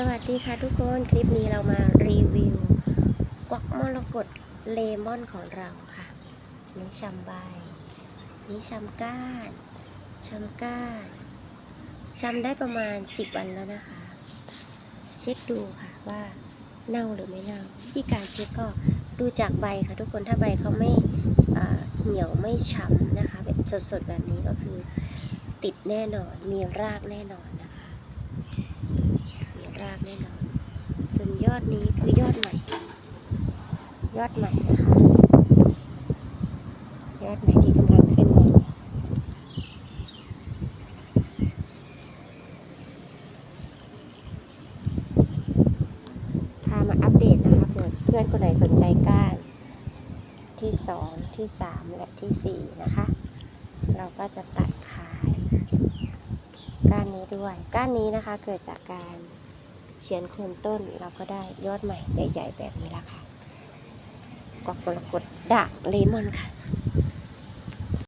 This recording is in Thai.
สวัสดีค่ะทุกคนคลิปนี้เรามารีวิวกวักมรกตเลมอนของเราค่ะนี่ชำใบนี่ชำก้านชำก้านชำได้ประมาณ 10 วันแล้วนะคะ เช็คดูค่ะว่าเน่าหรือไม่เน่าวิธีการเช็คก็ดูจากใบค่ะทุกคนถ้าใบเขาไม่เหี่ยวไม่ช้ำนะคะแบบสดๆแบบนี้ก็คือติดแน่นอนมีรากแน่นอนนะคะ มีรากแน่นอน ส่วนยอดนี้คือยอดใหม่ ยอดใหม่นะคะยอดใหม่ที่กำลังขึ้นมาพามาอัปเดตนะคะเผื่อเพื่อนคนไหนสนใจก้านที่สองที่สามและที่สี่นะคะ เราก็จะตัดขาย ก้านนี้ด้วย ก้านนี้นะคะเกิดจากการ เฉียนโคนต้นเราก็ได้ยอดใหม่ใหญ่ๆแบบนี้ละค่ะกวักมรกตด่างเลมอนค่ะ